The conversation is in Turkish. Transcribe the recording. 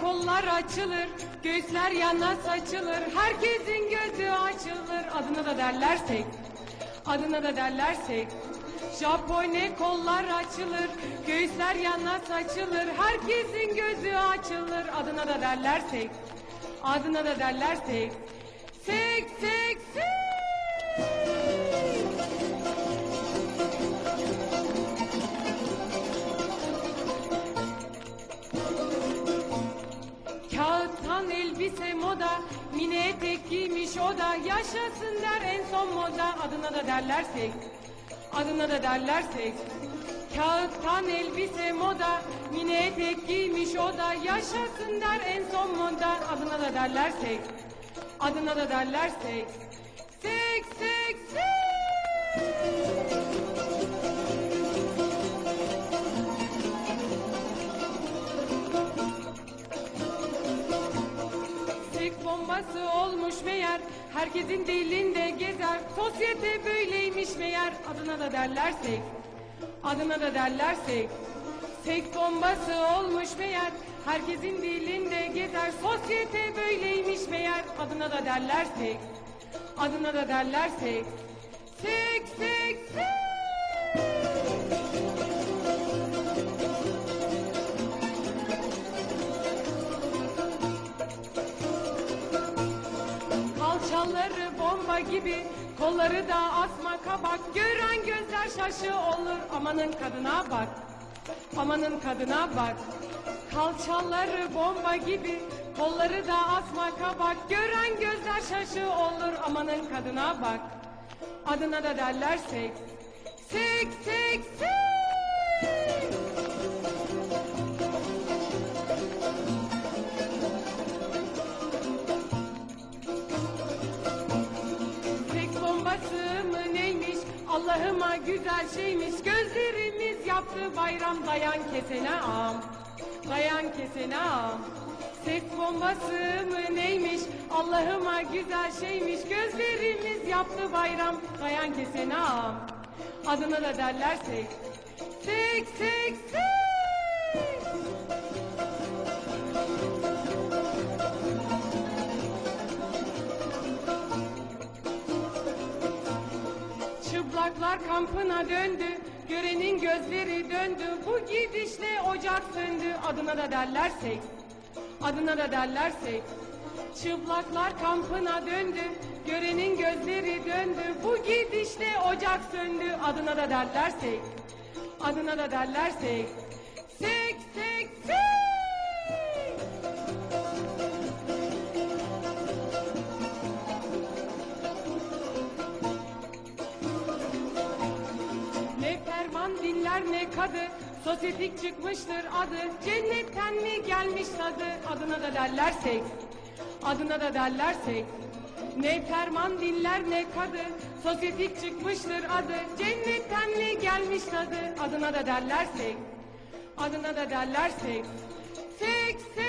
Kollar açılır, göğüsler yana saçılır, herkesin gözü açılır. Adına da derlersek, adına da derlersek. Japone kollar açılır, göğüsler yana saçılır, herkesin gözü açılır. Adına da derlersek, adına da derlersek. Sek sek sek. Kağıttan elbise moda, mini etek giymiş o da, yaşasın der en son moda, adına da derlersek, adına da derlersek. Kağıttan elbise moda, mini etek giymiş o da, yaşasın der en son moda, adına da derlersek, adına da derlersek. Sek sek sek. Seks bombası olmuş meğer. Herkesin dilinde gezer. Sosyete böyleymiş meğer. Adına da derlersek Adına da derlersek Seks bombası olmuş meğer. Herkesin dilinde gezer. Sosyete böyleymiş meğer. Adına da derlersek Adına da derlersek Seks seks seks Kalçaları bomba gibi, kolları da asma kabak. Gören gözler şaşı olur, amanın kadına bak. Amanın kadına bak. Kalçaları bomba gibi, kolları da asma kabak. Gören gözler şaşı olur, amanın kadına bak. Adına da derlersek, sek sek sek. Seks Allah'ıma güzel şeymiş Gözlerimiz yaptı. Bayram Dayan kesene am Dayan kesene am. Seks bombası mı neymiş? Allah'ıma güzel şeymiş Gözlerimiz yaptı. Bayram Dayan kesene am. Adına da derlersek Seks seks seks Çıplaklar kampına döndü, görenin gözleri döndü. Bu gidişle ocak söndü, adına da derlersek, adına da derlersek. Çıplaklar kampına döndü, görenin gözleri döndü. Bu gidişle ocak söndü, adına da derlersek, adına da derlersek. Sek dinler ne kadı Sosyetik çıkmıştır adı. Cennetten mi gelmiş tadı? Adına da derlersek Adına da derlersek Ne ferman dinler ne kadı Sosyetik çıkmıştır adı. Cennetten mi gelmiş tadı? Adına da derlersek Adına da derlersek Sek sek